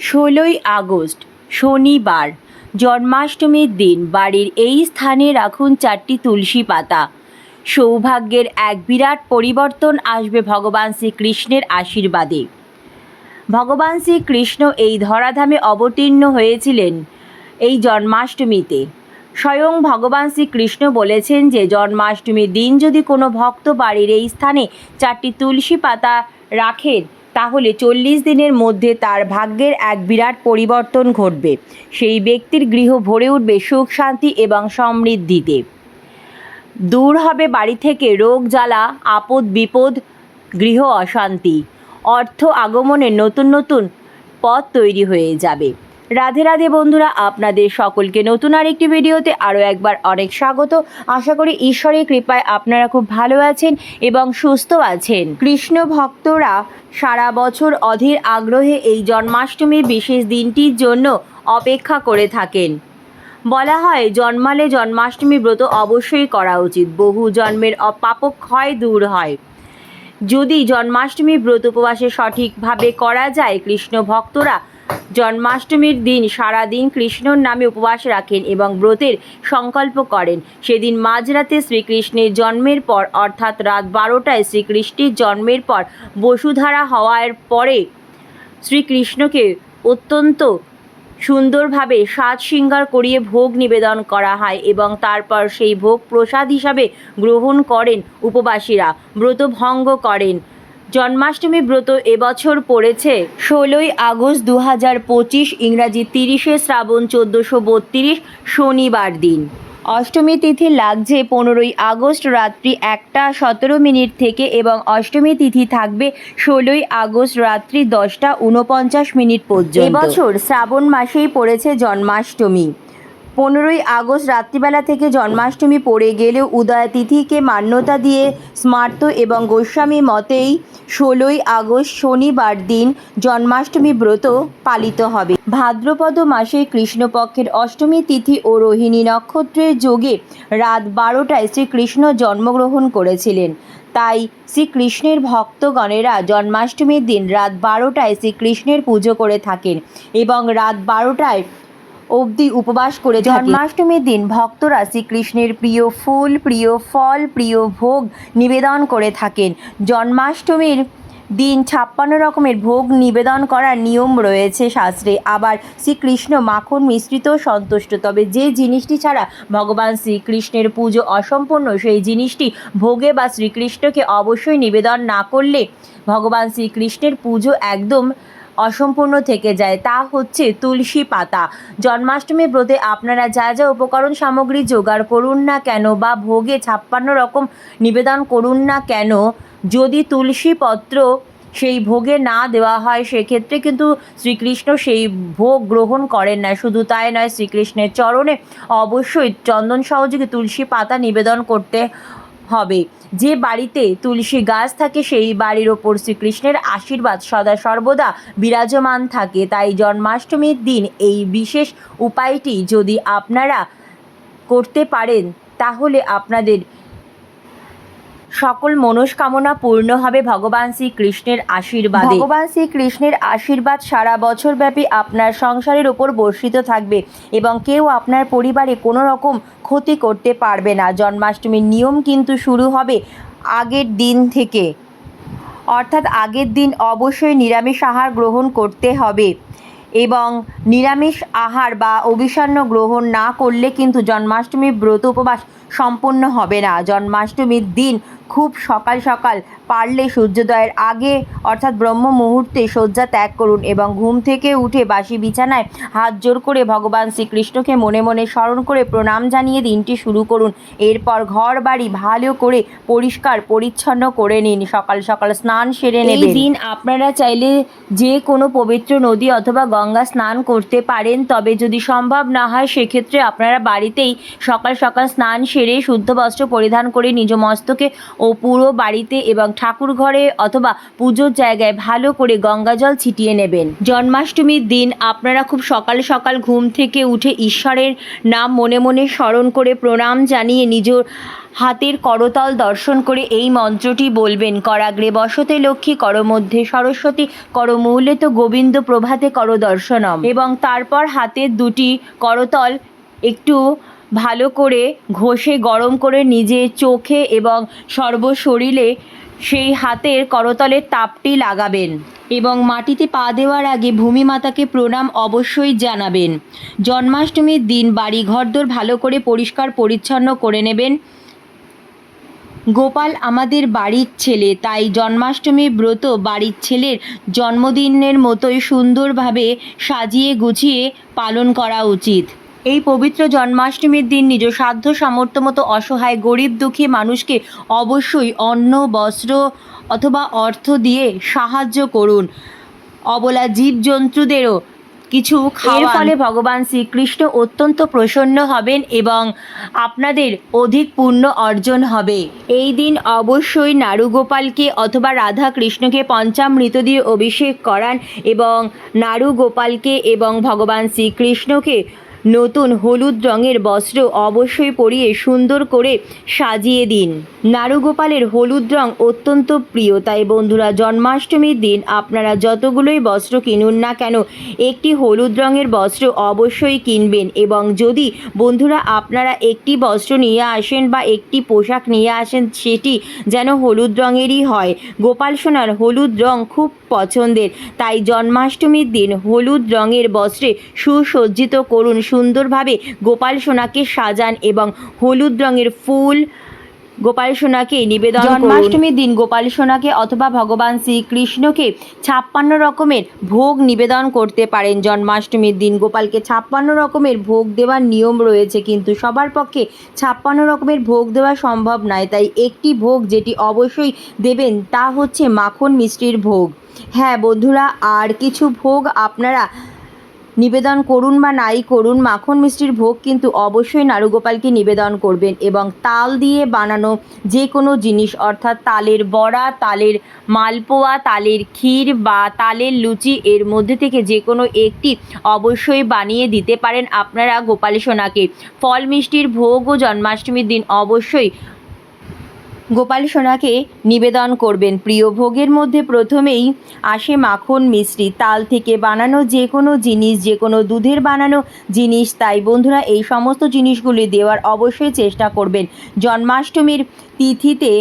ষোলোই আগস্ট, শনিবার, জন্মাষ্টমীর দিন বাড়ির এই স্থানে রাখুন চারটি তুলসী পাতা। সৌভাগ্যের এক বিরাট পরিবর্তন আসবে ভগবান শ্রীকৃষ্ণের আশীর্বাদে। ভগবান শ্রীকৃষ্ণ এই ধরাধামে অবতীর্ণ হয়েছিলেন এই জন্মাষ্টমীতে। স্বয়ং ভগবান শ্রীকৃষ্ণ বলেছেন যে জন্মাষ্টমীর দিন যদি কোনো ভক্ত বাড়ির এই স্থানে চারটি তুলসী পাতা রাখেন তাহলে চল্লিশ দিনের মধ্যে তার ভাগ্যের এক বিরাট পরিবর্তন ঘটবে। সেই ব্যক্তির গৃহ ভরে উঠবে সুখ, শান্তি এবং সমৃদ্ধিতে। দূর হবে বাড়ি থেকে রোগ, জ্বালা, আপদ, বিপদ, গৃহ অশান্তি। অর্থ আগমনের নতুন নতুন পথ তৈরি হয়ে যাবে। রাধে রাধে বন্ধুরা, আপনাদের সকলকে নতুন আরেকটি ভিডিওতে আরও একবার অনেক স্বাগত। আশা করি ঈশ্বরের কৃপায় আপনারা খুব ভালো আছেন এবং সুস্থ আছেন। কৃষ্ণ ভক্তরা সারা বছর অধীর আগ্রহে এই জন্মাষ্টমীর বিশেষ দিনটির জন্য অপেক্ষা করে থাকেন। বলা হয়, জন্মালে জন্মাষ্টমী ব্রত অবশ্যই করা উচিত। বহু জন্মের অপাপক ক্ষয় দূর হয়। যদি জন্মাষ্টমী ব্রত উপবাসে সঠিকভাবে করা যায়, কৃষ্ণ ভক্তরা জন্মাষ্টমীর দিন সারা দিন কৃষ্ণর নামে উপবাস রাখেন এবং ব্রতের সংকল্প করেন। সেদিন মাঝরাতে শ্রীকৃষ্ণের জন্মের পর, অর্থাৎ রাত বারোটায় শ্রীকৃষ্ণের জন্মের পর, বসুধারা হওয়ার পরে শ্রীকৃষ্ণকে অত্যন্ত সুন্দরভাবে সাজ শৃঙ্গার করিয়ে ভোগ নিবেদন করা হয় এবং তারপর সেই ভোগ প্রসাদ হিসাবে গ্রহণ করেন উপবাসীরা। ব্রত ভঙ্গ করেন। জন্মাষ্টমী ব্রত এবছর পড়েছে। ষোলোই আগস্ট দু হাজার পঁচিশ ইংরাজি তিরিশে শ্রাবণ চোদ্দোশো বত্রিশ শনিবার দিন। অষ্টমী তিথি লাগছে পনেরোই আগস্ট রাত্রি একটা সতেরো মিনিট থেকে এবং অষ্টমী তিথি থাকবে ষোলোই আগস্ট রাত্রি দশটা উনপঞ্চাশ মিনিট পর্যন্ত। এবছর শ্রাবণ মাসেই পড়েছে জন্মাষ্টমী। পনেরোই আগস্ট রাত্রিবেলা থেকে জন্মাষ্টমী পড়ে গেলেও উদয় তিথিকে মান্যতা দিয়ে স্মার্ত এবং গোস্বামী মতেই ষোলোই আগস্ট শনিবার দিন জন্মাষ্টমী ব্রত পালিত হবে। ভাদ্রপদ মাসে কৃষ্ণপক্ষের অষ্টমী তিথি ও রোহিণী নক্ষত্রের যোগে রাত বারোটায় শ্রীকৃষ্ণ জন্মগ্রহণ করেছিলেন। তাই শ্রীকৃষ্ণের ভক্তগণেরা জন্মাষ্টমীর দিন রাত বারোটায় শ্রীকৃষ্ণের পুজো করে থাকেন এবং রাত বারোটায় অবধি উপবাস করে জন্মাষ্টমীর দিন ভক্তরা শ্রীকৃষ্ণের প্রিয় ফুল প্রিয় ফল প্রিয় ভোগ নিবেদন করে থাকেন। জন্মাষ্টমীর দিন ছাপ্পান্ন রকমের ভোগ নিবেদন করার নিয়ম রয়েছে শাস্ত্রে। আবার শ্রীকৃষ্ণ মাখন মিশ্রিত সন্তুষ্ট। তবে যে জিনিসটি ছাড়া ভগবান শ্রীকৃষ্ণের পুজো অসম্পূর্ণ সেই জিনিসটি ভোগে বা শ্রীকৃষ্ণকে অবশ্যই নিবেদন না করলে ভগবান শ্রীকৃষ্ণের পুজো একদম অসম্পূর্ণ থেকে যায়, তা হচ্ছে তুলসী পাতা। জন্মাষ্টমী ব্রতে আপনারা যা যা উপকরণ সামগ্রী জোগাড় করুন না কেন বা ভোগে ছাপ্পান্ন রকম নিবেদন করুন না কেন, যদি তুলসী পত্র সেই ভোগে না দেওয়া হয়, সেক্ষেত্রে কিন্তু শ্রীকৃষ্ণ সেই ভোগ গ্রহণ করেন না। শুধু তাই নয়, শ্রীকৃষ্ণের চরণে অবশ্যই চন্দন সহযোগে তুলসী পাতা নিবেদন করতে হবে। যে বাড়িতে তুলসী গাছ থাকে, সেই বাড়ির ওপর শ্রীকৃষ্ণের আশীর্বাদ সদা সর্বদা বিরাজমান থাকে। তাই জন্মাষ্টমীর দিন এই বিশেষ উপায়টি যদি আপনারা করতে পারেন, তাহলে আপনাদের সকল মনস্কামনা পূর্ণ হবে ভগবান শ্রীকৃষ্ণের আশীর্বাদে। ভগবান শ্রীকৃষ্ণের আশীর্বাদ সারা বছর ব্যাপী আপনার সংসারের উপর বর্ষিত থাকবে এবং কেউ আপনার পরিবারে কোনো রকম ক্ষতি করতে পারবে না। জন্মাষ্টমীর নিয়ম কিন্তু শুরু হবে আগের দিন থেকে। অর্থাৎ আগের দিন অবশ্যই নিরামিষ আহার গ্রহণ করতে হবে। এবং নিরামিষ আহার বা অভিসান্ন গ্রহণ না করলে কিন্তু জন্মাষ্টমীর ব্রত উপবাস সম্পূর্ণ হবে না। জন্মাষ্টমীর দিন খুব সকাল সকাল পারলে সূর্যোদয়ের আগে অর্থাৎ ব্রহ্ম মুহূর্তে শয্যা ত্যাগ করুন এবং ঘুম থেকে উঠে বাসি বিছানায় হাত জোর করে ভগবান শ্রীকৃষ্ণকে মনে মনে স্মরণ করে প্রণাম জানিয়ে দিনটি শুরু করুন। এরপর ঘর বাড়ি ভালো করে পরিষ্কার পরিচ্ছন্ন করে নিন। সকাল সকাল স্নান সেরে নেবেন। এই দিন আপনারা চাইলে যে কোনো পবিত্র নদী অথবা গঙ্গা স্নান করতে পারেন, তবে যদি সম্ভব না হয়, সেক্ষেত্রে আপনারা বাড়িতেই সকাল সকাল স্নান সেরে শুদ্ধ বস্ত্র পরিধান করে নিজ মস্তকে ও পুরো বাড়িতে এবং ঠাকুর ঘরে অথবা পুজোর জায়গায় ভালো করে গঙ্গা জল ছিটিয়ে নেবেন। জন্মাষ্টমীর দিন আপনারা খুব সকাল সকাল ঘুম থেকে উঠে ঈশ্বরের নাম মনে মনে স্মরণ করে প্রণাম জানিয়ে নিজ হাতের করতল দর্শন করে এই মন্ত্রটি বলবেন, করাগ্রে বসতে লক্ষ্মী কর মধ্যে সরস্বতী কর মূলে তো গোবিন্দ প্রভাতে কর দর্শনম এবং তারপর হাতের দুটি করতল একটু ভালো করে ঘষে, গরম করে নিজের চোখে এবং সর্বশরীরে সেই হাতের করতলের তাপটি লাগাবেন এবং মাটিতে পা দেওয়ার আগে ভূমি মাতাকে প্রণাম অবশ্যই জানাবেন। জন্মাষ্টমীর দিন বাড়ি ঘরদোর ভালো করে পরিষ্কার পরিচ্ছন্ন করে নেবেন। গোপাল আমাদের বাড়ির ছেলে, তাই জন্মাষ্টমী ব্রত বাড়ির ছেলের জন্মদিনের মতোই সুন্দরভাবে সাজিয়ে গুছিয়ে পালন করা উচিত। এই পবিত্র জন্মাষ্টমীর দিন নিজ সাধ্য সামর্থ্য মতো অসহায়, গরিব, দুঃখী মানুষকে অবশ্যই অন্ন, বস্ত্র অথবা অর্থ দিয়ে সাহায্য করুন। অবলা জীবজন্তুদেরও কিছু এর ফলে ভগবান শ্রীকৃষ্ণ অত্যন্ত প্রসন্ন হবেন এবং আপনাদের অধিক পুণ্য অর্জন হবে। এই দিন অবশ্যই নারুগোপালকে অথবা রাধা কৃষ্ণকে পঞ্চামৃত দিয়ে অভিষেক করান এবং নারুগোপালকে এবং ভগবান শ্রীকৃষ্ণকে নতুন হলুদ রঙের বস্ত্র অবশ্যই পরিয়ে সুন্দর করে সাজিয়ে দিন। নারুগোপালের হলুদ রং অত্যন্ত প্রিয়। তাই বন্ধুরা, জন্মাষ্টমীর দিন আপনারা যতগুলোই বস্ত্র কিনুন না কেন, একটি হলুদ রঙের বস্ত্র অবশ্যই কিনবেন এবং যদি বন্ধুরা আপনারা একটি বস্ত্র নিয়ে আসেন বা একটি পোশাক নিয়ে আসেন, সেটি যেন হলুদ রঙেরই হয়। গোপাল সোনার হলুদ রং খুব পছন্দের। তাই জন্মাষ্টমীর দিন হলুদ রঙের বস্ত্রে সুসজ্জিত করুন সুন্দরভাবে গোপাল সোনাকে সাজান এবং হলুদ রঙের ফুল গোপাল সোনাকে নিবেদন জন্মাষ্টমীর দিন গোপাল সোনাকে অথবা ভগবান শ্রীকৃষ্ণকে ছাপ্পান্ন রকমের ভোগ নিবেদন করতে পারেন। জন্মাষ্টমীর দিন গোপালকে ছাপ্পান্ন রকমের ভোগ দেওয়ার নিয়ম রয়েছে, কিন্তু সবার পক্ষে ছাপ্পান্ন রকমের ভোগ দেওয়া সম্ভব নয়। তাই একটি ভোগ যেটি অবশ্যই দেবেন তা হচ্ছে মাখন মিষ্টির ভোগ। হ্যাঁ বন্ধুরা, আর কিছু ভোগ আপনারা নিবেদন করুন বা নাই করুন, মাখন মিষ্টির ভোগ কিন্তু অবশ্যই নারুগোপালকে নিবেদন করবেন এবং তাল দিয়ে বানানো যে কোনো জিনিস, অর্থাৎ তালের বড়া, তালের মালপোয়া, তালের ক্ষীর বা তালের লুচি, এর মধ্যে থেকে যে কোনো একটি অবশ্যই বানিয়ে দিতে পারেন আপনারা গোপাল সোনাকে। ফল মিষ্টির ভোগ ও জন্মাষ্টমীর দিন অবশ্যই গোপাল সোনাকে নিবেদন করবেন। প্রিয় ভোগের মধ্যে প্রথমেই আসে মাখন মিষ্টি। তাল থেকে বানানো যে কোনো জিনিস, যে কোনো দুধের বানানো জিনিস, তাই বন্ধুরা এই সমস্ত জিনিসগুলি দেওয়ার অবশ্যই চেষ্টা করবেন। জন্মাষ্টমীর তিথিতে,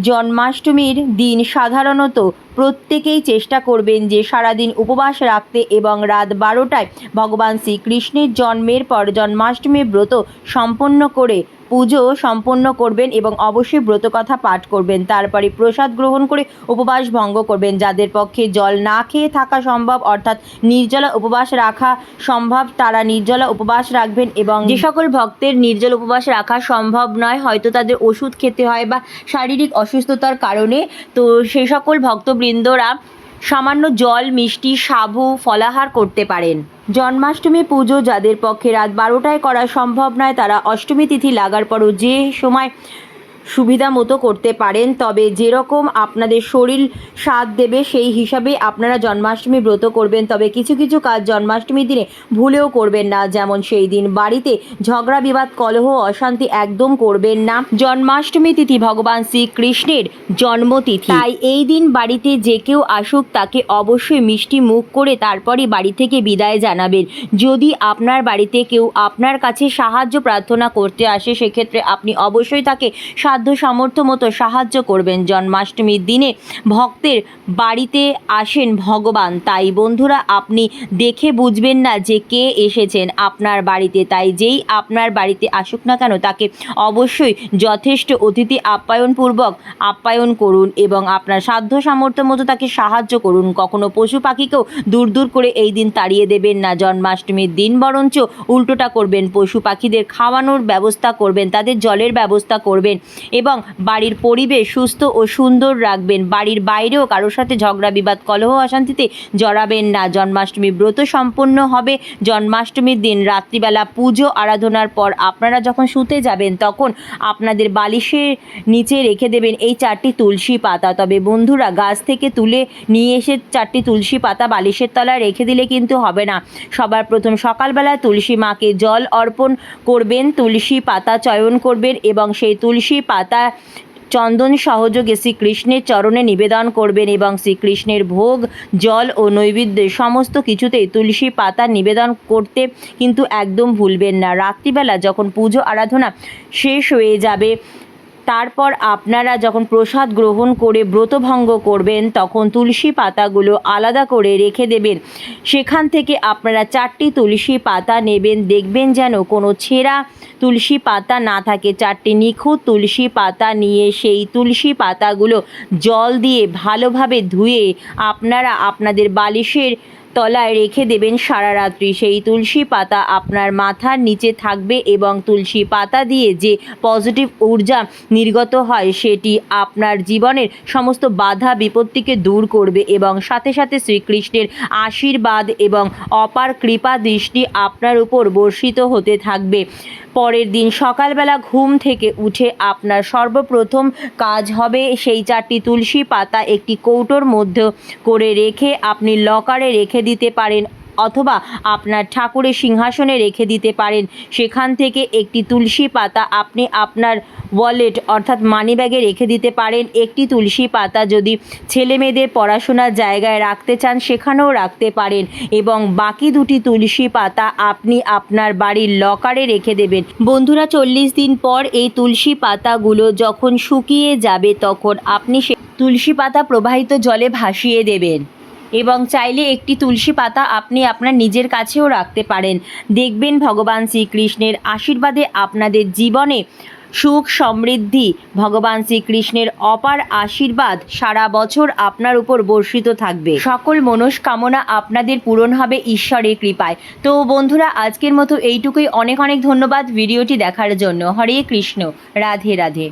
জন্মাষ্টমীর দিন সাধারণত প্রত্যেকেই চেষ্টা করবেন যে সারাদিন উপবাস রাখতে এবং রাত বারোটায় ভগবান শ্রীকৃষ্ণের জন্মের পর জন্মাষ্টমী ব্রত সম্পন্ন করে পুজো সম্পন্ন করবেন এবং অবশ্যই ব্রতকথা পাঠ করবেন। তারপরে প্রসাদ গ্রহণ করে উপবাস ভঙ্গ করবেন। যাদের পক্ষে জল না খেয়ে থাকা সম্ভব, অর্থাৎ নির্জলা উপবাস রাখা সম্ভব, তারা নির্জলা উপবাস রাখবেন এবং যে সকল ভক্তের নির্জল উপবাস রাখা সম্ভব নয়, হয়তো তাদের ওষুধ খেতে হয় বা শারীরিক অসুস্থতার কারণে, তো সেই সকল ভক্তবৃন্দরা সামান্য জল, মিষ্টি, সাবু, ফলাহার করতে পারেন। জন্মাষ্টমী পুজো যাদের পক্ষে রাত বারোটায় করা সম্ভব নয়, তারা অষ্টমী তিথি লাগার পরও যে সময় সুবিধা মতো করতে পারেন, তবে যেরকম আপনাদের শরীর সাথ দেবে, সেই হিসাবে আপনারা জন্মাষ্টমী ব্রত করবেন। তবে কিছু কিছু কাজ জন্মাষ্টমীর দিনে ভুলেও করবেন না, যেমন সেই দিন বাড়িতে ঝগড়া, বিবাদ, কলহ, অশান্তি একদম করবেন না। জন্মাষ্টমী তিথি ভগবান শ্রীকৃষ্ণের জন্মতিথি। তাই এই দিন বাড়িতে যে কেউ আসুক, তাকে অবশ্যই মিষ্টি মুখ করে তারপরে বাড়ি থেকে বিদায় জানাবেন। যদি আপনার বাড়িতে কেউ আপনার কাছে সাহায্য প্রার্থনা করতে আসে, সেক্ষেত্রে আপনি অবশ্যই তাকে সাধ্য সামর্থ্য মতো সাহায্য করবেন। জন্মাষ্টমীর দিনে ভক্তের বাড়িতে আসেন ভগবান। তাই বন্ধুরা, আপনি দেখে বুঝবেন না যে কে এসেছেন আপনার বাড়িতে। তাই যেই আপনার বাড়িতে আসুক না কেন, তাকে অবশ্যই যথেষ্ট অতিথি আপ্যায়নপূর্বক আপ্যায়ন করুন এবং আপনার সাধ্য সামর্থ্য মতো তাকে সাহায্য করুন। কখনো পশু পাখিকেও দূর দূর করে এই দিন তাড়িয়ে দেবেন না। জন্মাষ্টমীর দিন বরঞ্চ উল্টোটা করবেন। পশু পাখিদের খাওয়ানোর ব্যবস্থা করবেন, তাদের জলের ব্যবস্থা করবেন। এবং বাড়ির পরিবেশ সুস্থ ও সুন্দর রাখবেন। বাড়ির বাইরেও কারোর সাথে ঝগড়া, বিবাদ, কলহ, অশান্তিতে জড়াবেন না। জন্মাষ্টমী ব্রত সম্পন্ন হবে। জন্মাষ্টমীর দিন রাত্রিবেলা পুজো, আরাধনার পর আপনারা যখন শুতে যাবেন, তখন আপনাদের বালিশের নিচে রেখে দেবেন এই চারটি তুলসী পাতা। তবে বন্ধুরা, গাছ থেকে তুলে নিয়ে এসে চারটি তুলসী পাতা বালিশের তলায় রেখে দিলে কিন্তু হবে না। সবার প্রথম সকালবেলা তুলসী মাকে জল অর্পণ করবেন, তুলসী পাতা চয়ন করবেন এবং সেই তুলসী পাতা চন্দন সহযোগে শ্রীকৃষ্ণের চরণে নিবেদন করবেন এবং শ্রীকৃষ্ণের ভোগ, জল ও নৈবেদ্য সমস্ত কিছুতেই তুলসী পাতা নিবেদন করতে কিন্তু একদম ভুলবেন না। রাত্রিবেলা যখন পুজো আরাধনা শেষ হয়ে যাবে তারপর আপনারা যখন প্রসাদ গ্রহণ করে ব্রতভঙ্গ করবেন, তখন তুলসী পাতাগুলো আলাদা করে রেখে দেবেন। সেখান থেকে আপনারা চারটি তুলসী পাতা নেবেন। দেখবেন যেন কোনো ছেঁড়া তুলসী পাতা না থাকে। চারটি নিখুঁত তুলসী পাতা নিয়ে সেই তুলসী পাতাগুলো জল দিয়ে ভালোভাবে ধুয়ে আপনারা আপনাদের বালিশের তলায় রেখে দেবেন সারা রাত্রি। সেই তুলসী পাতা আপনার মাথার নিচে থাকবে এবং তুলসী পাতা দিয়ে যে পজিটিভ ঊর্জা নির্গত হয়, সেটি আপনার জীবনের সমস্ত বাধা বিপত্তিকে দূর করবে এবং সাথে সাথে শ্রীকৃষ্ণের আশীর্বাদ এবং অপার কৃপা দৃষ্টি আপনার উপর বর্ষিত হতে থাকবে। পরের দিন সকালবেলা ঘুম থেকে উঠে আপনার সর্বপ্রথম কাজ হবে সেই চারটি তুলসী পাতা একটি কৌটোর মধ্যে করে রেখে আপনি লকারে রেখে দিতে পারেন অথবা আপনার ঠাকুরের সিংহাসনে রেখে দিতে পারেন। সেখান থেকে একটি তুলসী পাতা আপনি আপনার ওয়ালেট অর্থাৎ মানি ব্যাগে রেখে দিতে পারেন। একটি তুলসী পাতা যদি ছেলে মেয়েদের পড়াশোনার জায়গায় রাখতে চান, সেখানেও রাখতে পারেন এবং বাকি দুটি তুলসী পাতা আপনি আপনার বাড়ির লকারে রেখে দেবেন। বন্ধুরা, চল্লিশ দিন পর এই তুলসী পাতাগুলো যখন শুকিয়ে যাবে, তখন আপনি সে তুলসী পাতা প্রবাহিত জলে ভাসিয়ে দেবেন। এবং চাইলে একটি তুলসী পাতা আপনি আপনার নিজের কাছেও রাখতে পারেন। দেখবেন ভগবান শ্রীকৃষ্ণের আশীর্বাদে আপনাদের জীবনে সুখ সমৃদ্ধি, ভগবান শ্রীকৃষ্ণের অপার আশীর্বাদ সারা বছর আপনার উপর বর্ষিত থাকবে। সকল মনস্কামনা আপনাদের পূরণ হবে ঈশ্বরের কৃপায়। তো বন্ধুরা, আজকের মতো এইটুকুই। অনেক অনেক ধন্যবাদ ভিডিওটি দেখার জন্য। হরে কৃষ্ণ। রাধে রাধে।